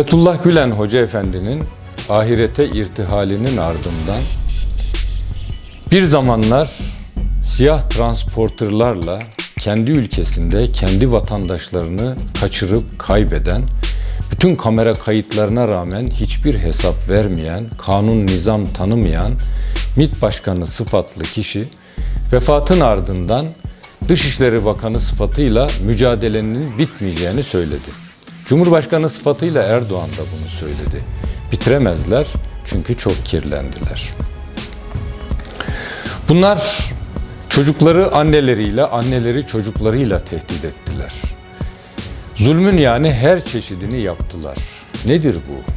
Fethullah Gülen Hoca Efendi'nin ahirete irtihalinin ardından bir zamanlar siyah transporterlarla kendi ülkesinde kendi vatandaşlarını kaçırıp kaybeden, bütün kamera kayıtlarına rağmen hiçbir hesap vermeyen, kanun nizam tanımayan MİT Başkanı sıfatlı kişi vefatın ardından Dışişleri Bakanı sıfatıyla mücadelenin bitmeyeceğini söyledi. Cumhurbaşkanı sıfatıyla Erdoğan da bunu söyledi. Bitiremezler çünkü çok kirlendiler. Bunlar çocukları anneleriyle, anneleri çocuklarıyla tehdit ettiler. Zulmün yani her çeşidini yaptılar. Nedir bu?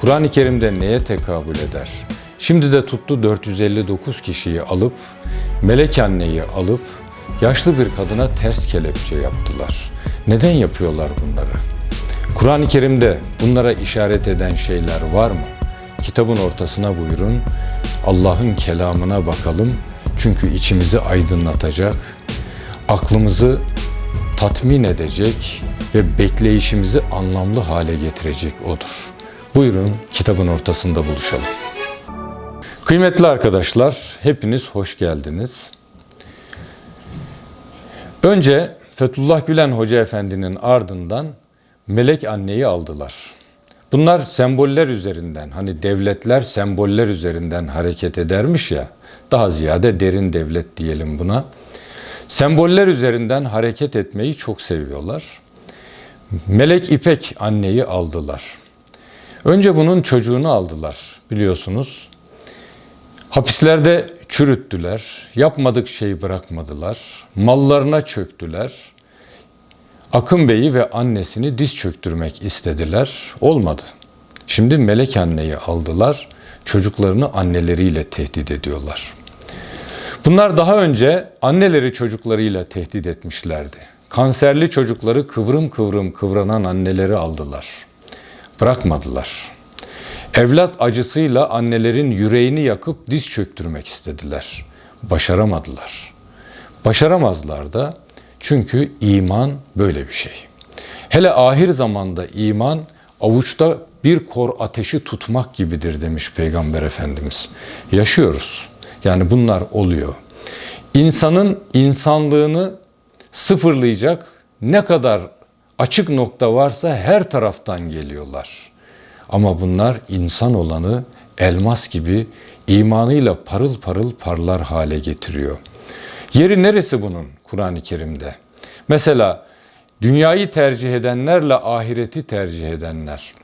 Kur'an-ı Kerim'de neye tekabül eder? Şimdi de tuttu 459 kişiyi alıp, melek anneyi alıp, yaşlı bir kadına ters kelepçe yaptılar. Neden yapıyorlar bunları? Kur'an-ı Kerim'de bunlara işaret eden şeyler var mı? Kitabın ortasına buyurun. Allah'ın kelamına bakalım. Çünkü içimizi aydınlatacak, aklımızı tatmin edecek ve bekleyişimizi anlamlı hale getirecek odur. Buyurun kitabın ortasında buluşalım. Kıymetli arkadaşlar, hepiniz hoş geldiniz. Önce Fethullah Gülen Hoca Efendi'nin ardından Melek Anne'yi aldılar. Bunlar semboller üzerinden, hani devletler semboller üzerinden hareket edermiş ya, daha ziyade derin devlet diyelim buna. Semboller üzerinden hareket etmeyi çok seviyorlar. Melek İpek anneyi aldılar. Önce bunun çocuğunu aldılar biliyorsunuz. Hapislerde çürüttüler, yapmadık şey bırakmadılar, mallarına çöktüler. Akın Bey'i ve annesini diz çöktürmek istediler, olmadı. Şimdi Melek anneyi aldılar, çocuklarını anneleriyle tehdit ediyorlar. Bunlar daha önce anneleri çocuklarıyla tehdit etmişlerdi. Kanserli çocukları kıvrım kıvrım kıvranan anneleri aldılar. Bırakmadılar. Evlat acısıyla annelerin yüreğini yakıp diz çöktürmek istediler. Başaramadılar. Başaramazlar da çünkü iman böyle bir şey. Hele ahir zamanda iman avuçta bir kor ateşi tutmak gibidir demiş Peygamber Efendimiz. Yaşıyoruz. Yani bunlar oluyor. İnsanın insanlığını sıfırlayacak ne kadar açık nokta varsa her taraftan geliyorlar. Ama bunlar insan olanı elmas gibi imanıyla parıl parıl parlar hale getiriyor. Yeri neresi bunun Kur'an-ı Kerim'de? Mesela dünyayı tercih edenlerle ahireti tercih edenler.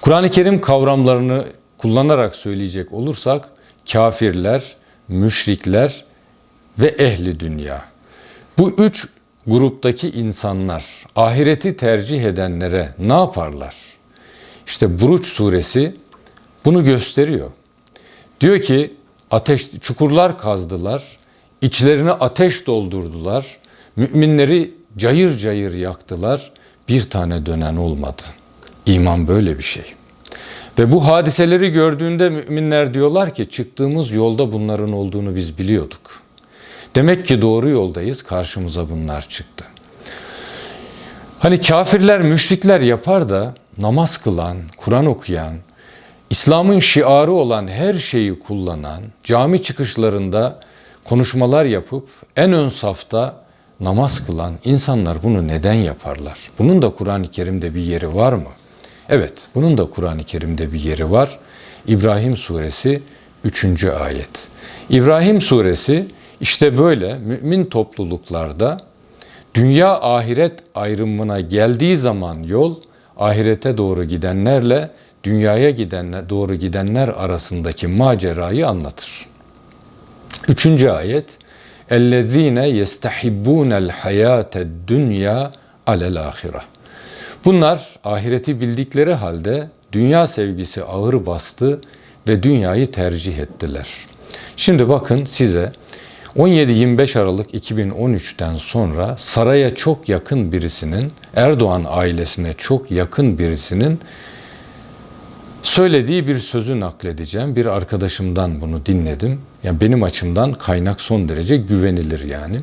Kur'an-ı Kerim kavramlarını kullanarak söyleyecek olursak kafirler, müşrikler ve ehli dünya. Bu üç gruptaki insanlar ahireti tercih edenlere ne yaparlar? İşte Buruç suresi bunu gösteriyor. Diyor ki ateş çukurlar kazdılar, içlerine ateş doldurdular, müminleri cayır cayır yaktılar, bir tane dönen olmadı. İman böyle bir şey. Ve bu hadiseleri gördüğünde müminler diyorlar ki çıktığımız yolda bunların olduğunu biz biliyorduk. Demek ki doğru yoldayız, karşımıza bunlar çıktı. Hani kafirler, müşrikler yapar da namaz kılan, Kur'an okuyan, İslam'ın şiarı olan her şeyi kullanan, cami çıkışlarında konuşmalar yapıp en ön safta namaz kılan insanlar bunu neden yaparlar? Bunun da Kur'an-ı Kerim'de bir yeri var mı? Evet, bunun da Kur'an-ı Kerim'de bir yeri var. İbrahim suresi 3. ayet. İbrahim suresi işte böyle mümin topluluklarda dünya ahiret ayrımına geldiği zaman yol ahirete doğru gidenlerle dünyaya gidenler, doğru gidenler arasındaki macerayı anlatır. Üçüncü ayet اَلَّذ۪ينَ يَسْتَحِبُّونَ الْحَيَاةَ الدُّنْيَا عَلَى الْآخِرَةِ Bunlar ahireti bildikleri halde dünya sevgisi ağır bastı ve dünyayı tercih ettiler. Şimdi bakın size 17-25 Aralık 2013'ten sonra saraya çok yakın birisinin, Erdoğan ailesine çok yakın birisinin söylediği bir sözü nakledeceğim. Bir arkadaşımdan bunu dinledim. Yani benim açımdan kaynak son derece güvenilir yani.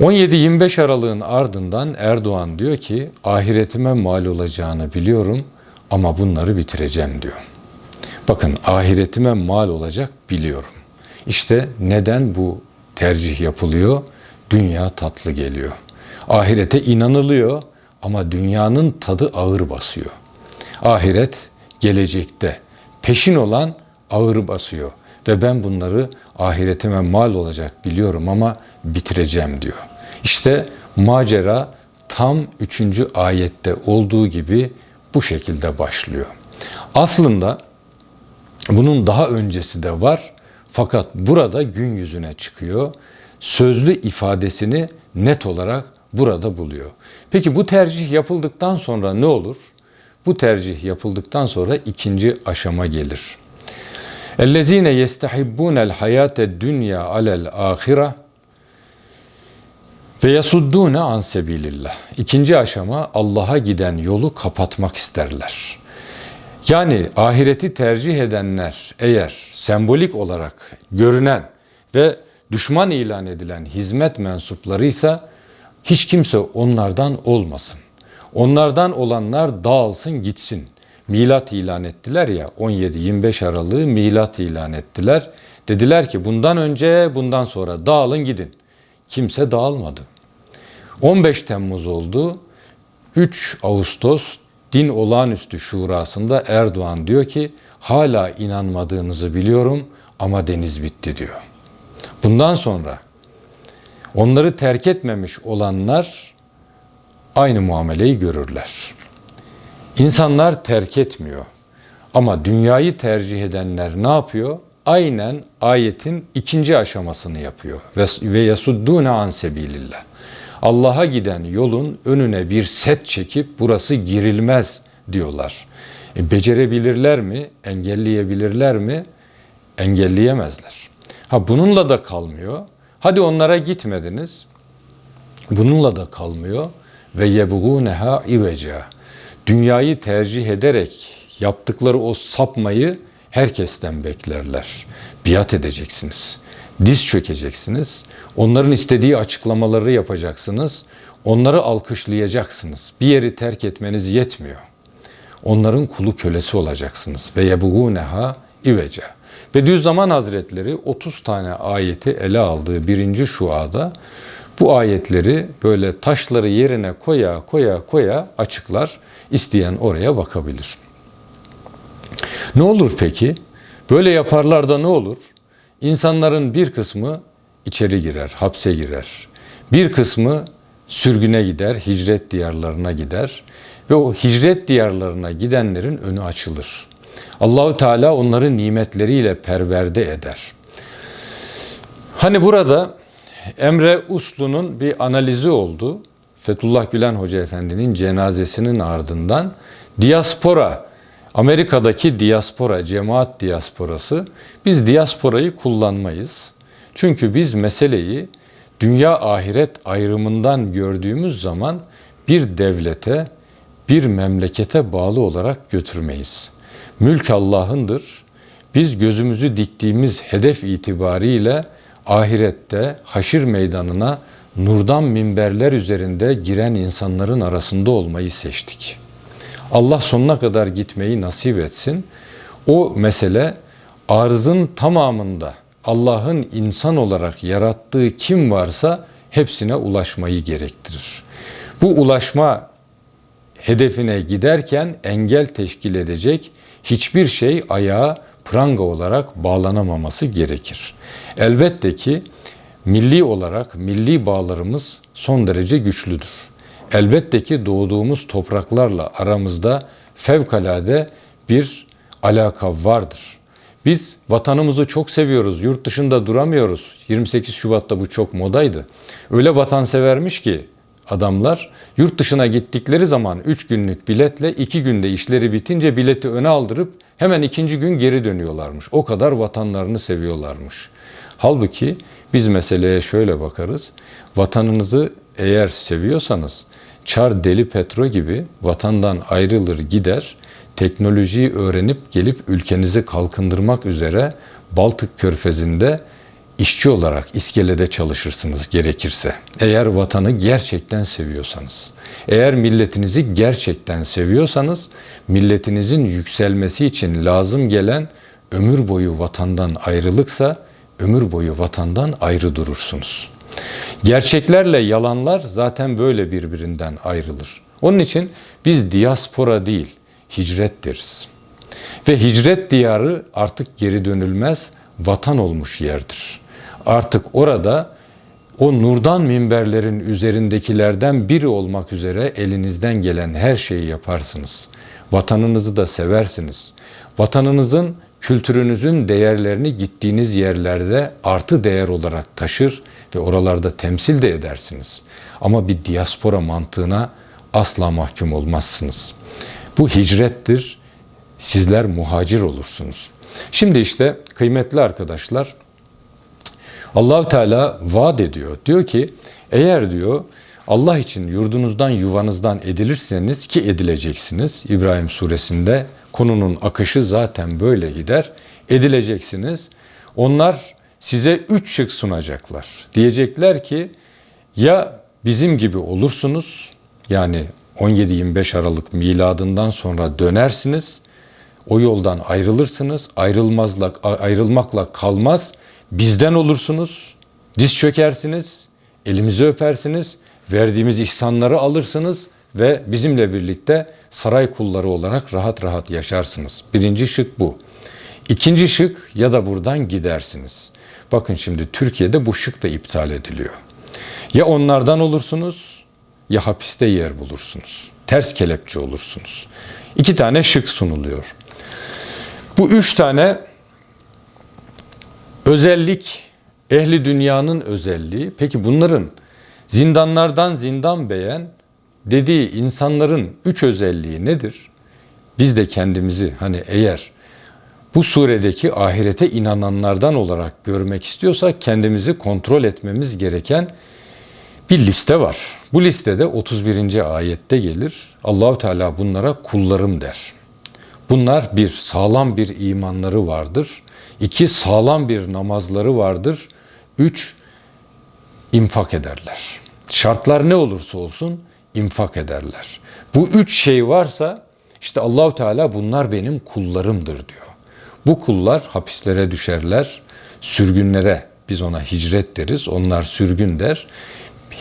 17-25 Aralık'ın ardından Erdoğan diyor ki ahiretime mal olacağını biliyorum ama bunları bitireceğim diyor. Bakın ahiretime mal olacak biliyorum. İşte neden bu tercih yapılıyor? Dünya tatlı geliyor. Ahirete inanılıyor ama dünyanın tadı ağır basıyor. Ahiret gelecekte. Peşin olan ağır basıyor. Ve ben bunları ahiretime mal olacak biliyorum ama bitireceğim diyor. İşte macera tam üçüncü ayette olduğu gibi bu şekilde başlıyor. Aslında bunun daha öncesi de var fakat burada gün yüzüne çıkıyor. Sözlü ifadesini net olarak burada buluyor. Peki bu tercih yapıldıktan sonra ne olur? Bu tercih yapıldıktan sonra ikinci aşama gelir. اَلَّذ۪ينَ يَسْتَحِبُّونَ الْحَيَاةَ الدُّنْيَا عَلَى الْآخِرَةِ ve yasuddune an sebilillah. İkinci aşama Allah'a giden yolu kapatmak isterler. Yani ahireti tercih edenler eğer sembolik olarak görünen ve düşman ilan edilen hizmet mensuplarıysa hiç kimse onlardan olmasın. Onlardan olanlar dağılsın gitsin. Milat ilan ettiler ya 17-25 Aralık'ı milat ilan ettiler. Dediler ki bundan önce bundan sonra dağılın gidin. Kimse dağılmadı. 15 Temmuz oldu. 3 Ağustos Din Olağanüstü Şurası'nda Erdoğan diyor ki hala inanmadığınızı biliyorum ama deniz bitti diyor. Bundan sonra onları terk etmemiş olanlar aynı muameleyi görürler. İnsanlar terk etmiyor. Ama dünyayı tercih edenler ne yapıyor? Aynen ayetin ikinci aşamasını yapıyor. Ve yasuddune an sebilillah. Allah'a giden yolun önüne bir set çekip burası girilmez diyorlar. E, becerebilirler mi? Engelleyebilirler mi? Engelleyemezler. Ha bununla da kalmıyor. Hadi onlara gitmediniz. Bununla da kalmıyor. Ve yebğûneha iveca. Dünyayı tercih ederek yaptıkları o sapmayı herkesten beklerler. Biat edeceksiniz. Diz çökeceksiniz. Onların istediği açıklamaları yapacaksınız. Onları alkışlayacaksınız. Bir yeri terk etmeniz yetmiyor. Onların kulu kölesi olacaksınız. Ve yebğûneha iveca. Bediüzzaman Hazretleri 30 tane ayeti ele aldığı birinci şuada bu ayetleri böyle taşları yerine koya koya koya açıklar. İsteyen oraya bakabilir. Ne olur peki? Böyle yaparlar da ne olur? İnsanların bir kısmı içeri girer, hapse girer. Bir kısmı sürgüne gider, hicret diyarlarına gider ve o hicret diyarlarına gidenlerin önü açılır. Allahu Teala onları nimetleriyle perverde eder. Hani burada Emre Uslu'nun bir analizi oldu. Fethullah Gülen Hoca Efendi'nin cenazesinin ardından diaspora, Amerika'daki diaspora, cemaat diasporası, biz diasporayı kullanmayız. Çünkü biz meseleyi dünya ahiret ayrımından gördüğümüz zaman bir devlete, bir memlekete bağlı olarak götürmeyiz. Mülk Allah'ındır. Biz gözümüzü diktiğimiz hedef itibariyle ahirette haşir meydanına nurdan minberler üzerinde giren insanların arasında olmayı seçtik. Allah sonuna kadar gitmeyi nasip etsin. O mesele arzın tamamında Allah'ın insan olarak yarattığı kim varsa hepsine ulaşmayı gerektirir. Bu ulaşma hedefine giderken engel teşkil edecek hiçbir şey ayağa pranga olarak bağlanamaması gerekir. Elbette ki milli olarak milli bağlarımız son derece güçlüdür. Elbette ki doğduğumuz topraklarla aramızda fevkalade bir alaka vardır. Biz vatanımızı çok seviyoruz, yurt dışında duramıyoruz. 28 Şubat'ta bu çok modaydı. Öyle vatansevermiş ki adamlar yurt dışına gittikleri zaman 3 günlük biletle 2 günde işleri bitince bileti öne aldırıp hemen ikinci gün geri dönüyorlarmış. O kadar vatanlarını seviyorlarmış. Halbuki biz meseleye şöyle bakarız. Vatanınızı eğer seviyorsanız Çar Deli Petro gibi vatandan ayrılır gider, teknolojiyi öğrenip gelip ülkenizi kalkındırmak üzere Baltık Körfezi'nde işçi olarak iskelede çalışırsınız gerekirse. Eğer vatanı gerçekten seviyorsanız, eğer milletinizi gerçekten seviyorsanız, milletinizin yükselmesi için lazım gelen ömür boyu vatandan ayrılıksa, ömür boyu vatandan ayrı durursunuz. Gerçeklerle yalanlar zaten böyle birbirinden ayrılır. Onun için biz diaspora değil, hicret deriz. Ve hicret diyarı artık geri dönülmez vatan olmuş yerdir. Artık orada o nurdan minberlerin üzerindekilerden biri olmak üzere elinizden gelen her şeyi yaparsınız. Vatanınızı da seversiniz. Vatanınızın, kültürünüzün değerlerini gittiğiniz yerlerde artı değer olarak taşır ve oralarda temsil de edersiniz. Ama bir diaspora mantığına asla mahkum olmazsınız. Bu hicrettir. Sizler muhacir olursunuz. Şimdi işte kıymetli arkadaşlar Allahu Teala vaat ediyor. Diyor ki eğer diyor Allah için yurdunuzdan yuvanızdan edilirseniz ki edileceksiniz. İbrahim suresinde konunun akışı zaten böyle gider. Edileceksiniz. Onlar size üç şık sunacaklar. Diyecekler ki ya bizim gibi olursunuz yani 17-25 Aralık miladından sonra dönersiniz. O yoldan ayrılırsınız. Ayrılmazla, ayrılmakla kalmaz. Bizden olursunuz. Diz çökersiniz. Elimizi öpersiniz. Verdiğimiz ihsanları alırsınız ve bizimle birlikte saray kulları olarak rahat rahat yaşarsınız. Birinci şık bu. İkinci şık ya da buradan gidersiniz. Bakın şimdi Türkiye'de bu şık da iptal ediliyor. Ya onlardan olursunuz ya hapiste yer bulursunuz. Ters kelepçe olursunuz. İki tane şık sunuluyor. Bu üç tane özellik ehli dünyanın özelliği. Peki bunların zindanlardan zindan beğen dediği insanların üç özelliği nedir? Biz de kendimizi hani eğer bu suredeki ahirete inananlardan olarak görmek istiyorsak kendimizi kontrol etmemiz gereken bir liste var. Bu listede 31. ayette gelir. Allahu Teala bunlara kullarım der. Bunlar bir sağlam bir imanları vardır. İki sağlam bir namazları vardır. Üç infak ederler. Şartlar ne olursa olsun infak ederler. Bu üç şey varsa işte Allahu Teala bunlar benim kullarımdır diyor. Bu kullar hapislere düşerler, sürgünlere biz ona hicret deriz. Onlar sürgün der.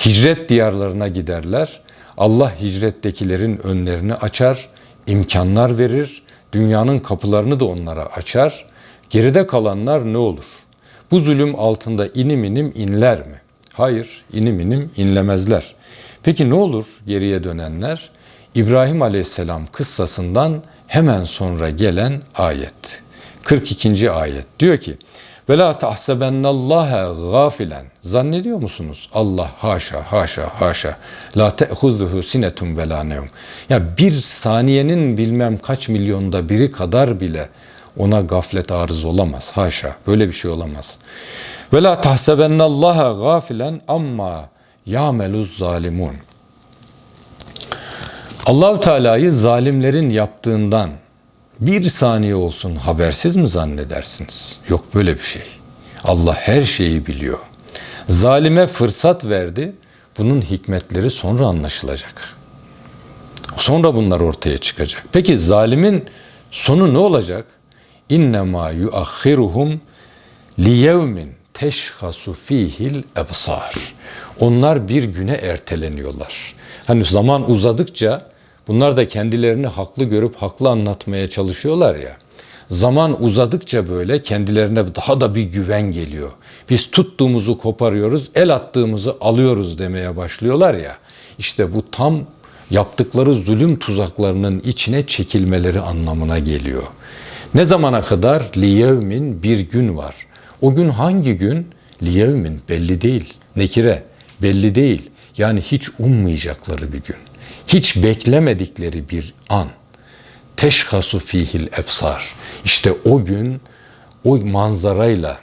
Hicret diyarlarına giderler. Allah hicrettekilerin önlerini açar, imkanlar verir, dünyanın kapılarını da onlara açar. Geride kalanlar ne olur? Bu zulüm altında inim inim inler mi? Hayır, inim inim inlemezler. Peki ne olur geriye dönenler? İbrahim Aleyhisselam kıssasından hemen sonra gelen ayet. 42. ayet diyor ki ve la tahsebennallâhe gâfilen. Zannediyor musunuz? Allah haşa haşa haşa. La te'huzuhu sinetun ve la. Ya bir saniyenin bilmem kaç milyonda biri kadar bile ona gaflet arız olamaz. Haşa. Böyle bir şey olamaz. Ve la tahsebennallâhe gâfilen amma ya'meluz zalimun. Allahu Teala'yı zalimlerin yaptığından bir saniye olsun habersiz mi zannedersiniz? Yok böyle bir şey. Allah her şeyi biliyor. Zalime fırsat verdi. Bunun hikmetleri sonra anlaşılacak. Sonra bunlar ortaya çıkacak. Peki zalimin sonu ne olacak? İnnemâ yuakhiruhum liyevmin teşhasu fihil ebsar. Onlar bir güne erteleniyorlar. Hani zaman uzadıkça Bunlar da kendilerini haklı görüp haklı anlatmaya çalışıyorlar ya. Zaman uzadıkça böyle kendilerine daha da bir güven geliyor. Biz tuttuğumuzu koparıyoruz, el attığımızı alıyoruz demeye başlıyorlar ya. İşte bu tam yaptıkları zulüm tuzaklarının içine çekilmeleri anlamına geliyor. Ne zamana kadar? Liyevmin bir gün var. O gün hangi gün? Liyevmin belli değil. Nekire belli değil. Yani hiç ummayacakları bir gün hiç beklemedikleri bir an. Teşhasu fihil ebsar. İşte o gün o manzarayla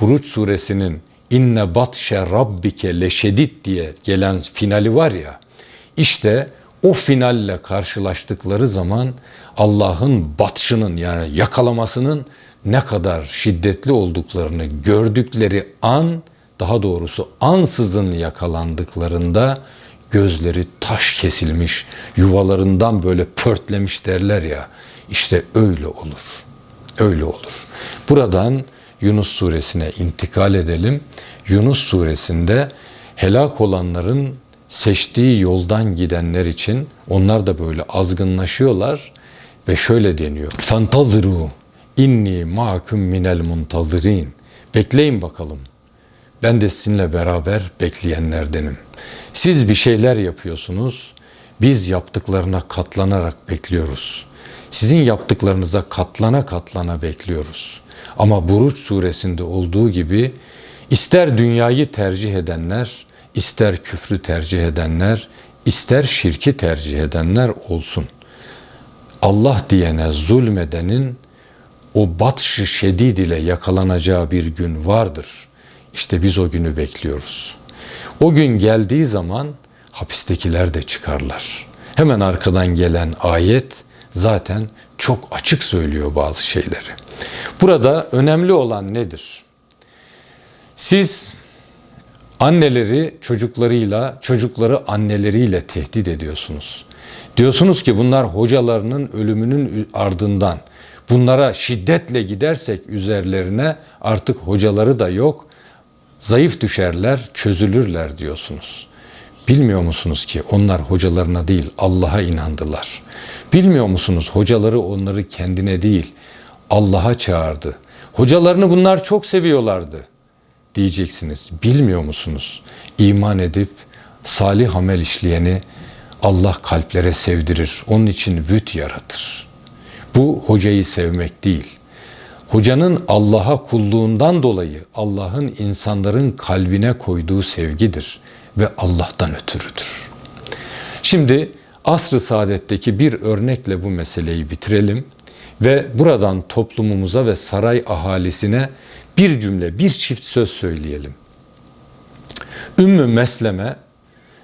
Buruç suresinin inne batşe rabbike leşedid diye gelen finali var ya. İşte o finalle karşılaştıkları zaman Allah'ın batşının yani yakalamasının ne kadar şiddetli olduklarını gördükleri an, daha doğrusu ansızın yakalandıklarında gözleri taş kesilmiş, yuvalarından böyle pörtlemiş derler ya. İşte öyle olur. Öyle olur. Buradan Yunus suresine intikal edelim. Yunus suresinde helak olanların seçtiği yoldan gidenler için onlar da böyle azgınlaşıyorlar ve şöyle deniyor. Fantaziru inni ma'akum minel muntazirin. Bekleyin bakalım. Ben de sizinle beraber bekleyenlerdenim. Siz bir şeyler yapıyorsunuz. Biz yaptıklarına katlanarak bekliyoruz. Sizin yaptıklarınıza katlana katlana bekliyoruz. Ama Buruç suresinde olduğu gibi ister dünyayı tercih edenler, ister küfrü tercih edenler, ister şirki tercih edenler olsun. Allah diyene zulmedenin o batşı şedid ile yakalanacağı bir gün vardır. İşte biz o günü bekliyoruz. O gün geldiği zaman hapistekiler de çıkarlar. Hemen arkadan gelen ayet zaten çok açık söylüyor bazı şeyleri. Burada önemli olan nedir? Siz anneleri çocuklarıyla, çocukları anneleriyle tehdit ediyorsunuz. Diyorsunuz ki bunlar hocalarının ölümünün ardından bunlara şiddetle gidersek üzerlerine artık hocaları da yok, zayıf düşerler, çözülürler diyorsunuz. Bilmiyor musunuz ki onlar hocalarına değil Allah'a inandılar. Bilmiyor musunuz hocaları onları kendine değil Allah'a çağırdı. Hocalarını bunlar çok seviyorlardı diyeceksiniz. Bilmiyor musunuz? İman edip salih amel işleyeni Allah kalplere sevdirir. Onun için vüt yaratır. Bu hocayı sevmek değil. Hocanın Allah'a kulluğundan dolayı Allah'ın insanların kalbine koyduğu sevgidir ve Allah'tan ötürüdür. Şimdi asr-ı saadetteki bir örnekle bu meseleyi bitirelim ve buradan toplumumuza ve saray ahalisine bir cümle, bir çift söz söyleyelim. Ümmü Mesleme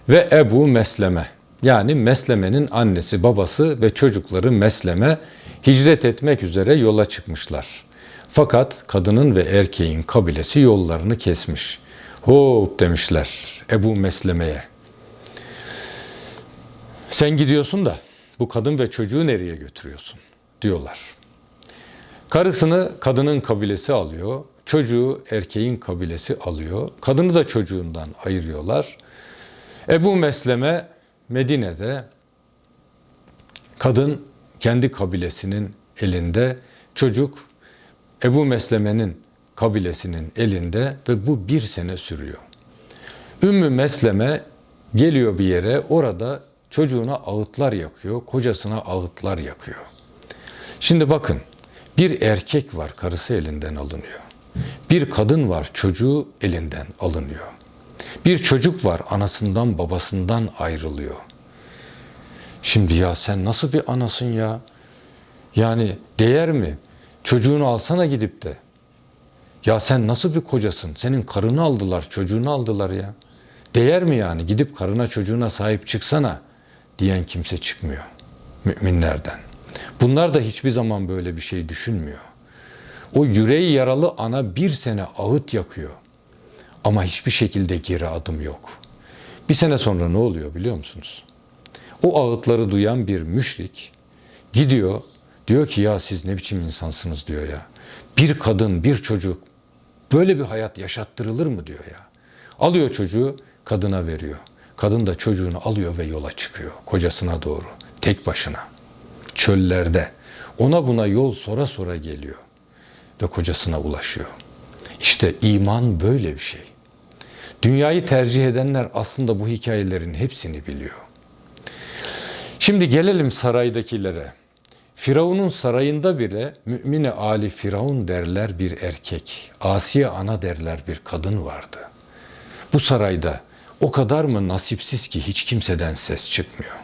ve Ebu Mesleme yani Mesleme'nin annesi, babası ve çocukları Mesleme hicret etmek üzere yola çıkmışlar. Fakat kadının ve erkeğin kabilesi yollarını kesmiş. Hop demişler Ebu Mesleme'ye. Sen gidiyorsun da bu kadın ve çocuğu nereye götürüyorsun diyorlar. Karısını kadının kabilesi alıyor, çocuğu erkeğin kabilesi alıyor. Kadını da çocuğundan ayırıyorlar. Ebu Mesleme Medine'de kadın kendi kabilesinin elinde, çocuk Ebu Mesleme'nin kabilesinin elinde ve bu bir sene sürüyor. Ümmü Mesleme geliyor bir yere orada çocuğuna ağıtlar yakıyor, kocasına ağıtlar yakıyor. Şimdi bakın bir erkek var karısı elinden alınıyor. Bir kadın var çocuğu elinden alınıyor. Bir çocuk var anasından babasından ayrılıyor. Şimdi ya sen nasıl bir anasın ya? Yani değer mi? Çocuğunu alsana gidip de. Ya sen nasıl bir kocasın? Senin karını aldılar, çocuğunu aldılar ya. Değer mi yani? Gidip karına çocuğuna sahip çıksana diyen kimse çıkmıyor müminlerden. Bunlar da hiçbir zaman böyle bir şey düşünmüyor. O yüreği yaralı ana bir sene ağıt yakıyor. Ama hiçbir şekilde geri adım yok. Bir sene sonra ne oluyor biliyor musunuz? O ağıtları duyan bir müşrik gidiyor diyor ki ya siz ne biçim insansınız diyor ya. Bir kadın, bir çocuk böyle bir hayat yaşattırılır mı diyor ya. Alıyor çocuğu kadına veriyor. Kadın da çocuğunu alıyor ve yola çıkıyor kocasına doğru tek başına çöllerde ona buna yol sora sora geliyor ve kocasına ulaşıyor. İşte iman böyle bir şey. Dünyayı tercih edenler aslında bu hikayelerin hepsini biliyor. Şimdi gelelim saraydakilere. Firavun'un sarayında bile mümini Ali Firavun derler bir erkek, Asiye ana derler bir kadın vardı. Bu sarayda o kadar mı nasipsiz ki hiç kimseden ses çıkmıyor.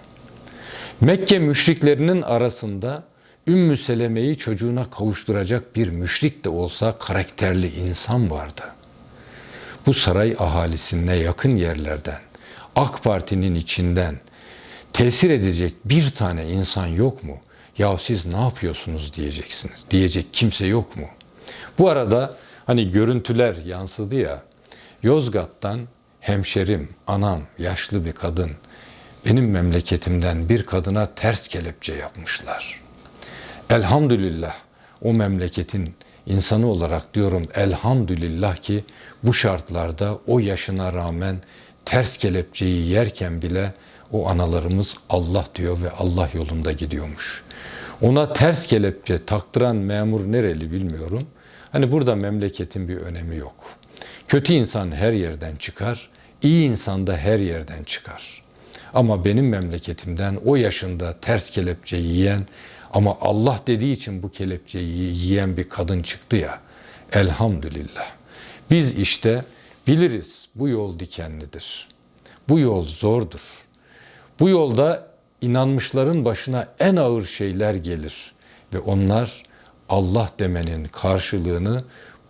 Mekke müşriklerinin arasında Ümmü Seleme'yi çocuğuna kavuşturacak bir müşrik de olsa karakterli insan vardı. Bu saray ahalisine yakın yerlerden, AK Parti'nin içinden tesir edecek bir tane insan yok mu? Ya siz ne yapıyorsunuz diyeceksiniz. Diyecek kimse yok mu? Bu arada hani görüntüler yansıdı ya. Yozgat'tan hemşerim, anam, yaşlı bir kadın benim memleketimden bir kadına ters kelepçe yapmışlar. Elhamdülillah o memleketin insanı olarak diyorum elhamdülillah ki bu şartlarda o yaşına rağmen ters kelepçeyi yerken bile o analarımız Allah diyor ve Allah yolunda gidiyormuş. Ona ters kelepçe taktıran memur nereli bilmiyorum. Hani burada memleketin bir önemi yok. Kötü insan her yerden çıkar, iyi insan da her yerden çıkar. Ama benim memleketimden o yaşında ters kelepçeyi yiyen ama Allah dediği için bu kelepçeyi yiyen bir kadın çıktı ya. Elhamdülillah. Biz işte biliriz bu yol dikenlidir. Bu yol zordur. Bu yolda inanmışların başına en ağır şeyler gelir ve onlar Allah demenin karşılığını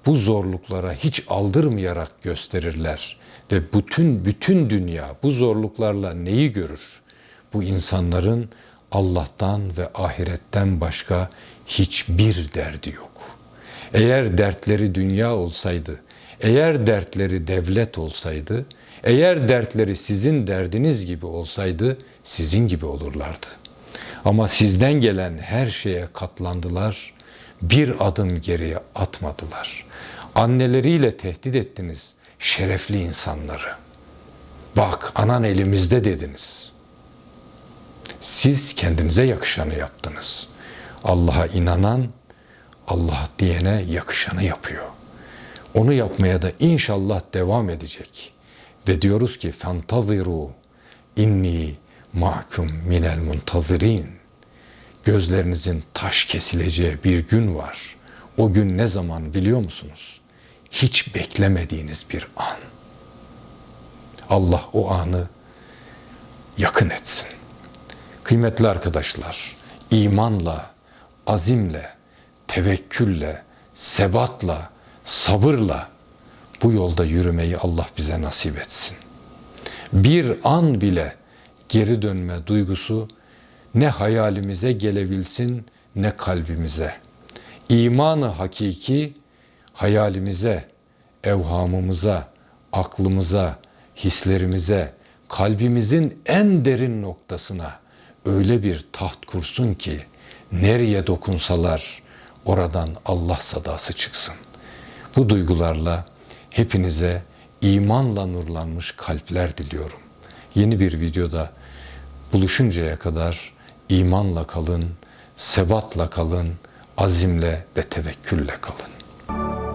bu zorluklara hiç aldırmayarak gösterirler ve bütün bütün dünya bu zorluklarla neyi görür? Bu insanların Allah'tan ve ahiretten başka hiçbir derdi yok. Eğer dertleri dünya olsaydı, eğer dertleri devlet olsaydı, eğer dertleri sizin derdiniz gibi olsaydı sizin gibi olurlardı. Ama sizden gelen her şeye katlandılar, bir adım geriye atmadılar. Anneleriyle tehdit ettiniz şerefli insanları. Bak anan elimizde dediniz. Siz kendinize yakışanı yaptınız. Allah'a inanan Allah diyene yakışanı yapıyor. Onu yapmaya da inşallah devam edecek. Ve diyoruz ki fantaziru inni mahkum minel muntazirin. Gözlerinizin taş kesileceği bir gün var. O gün ne zaman biliyor musunuz? Hiç beklemediğiniz bir an. Allah o anı yakın etsin. Kıymetli arkadaşlar, imanla, azimle, tevekkülle, sebatla, sabırla bu yolda yürümeyi Allah bize nasip etsin. Bir an bile geri dönme duygusu ne hayalimize gelebilsin ne kalbimize. İmanı hakiki hayalimize, evhamımıza, aklımıza, hislerimize, kalbimizin en derin noktasına öyle bir taht kursun ki nereye dokunsalar oradan Allah sadası çıksın. Bu duygularla hepinize imanla nurlanmış kalpler diliyorum. Yeni bir videoda buluşuncaya kadar imanla kalın, sebatla kalın, azimle ve tevekkülle kalın.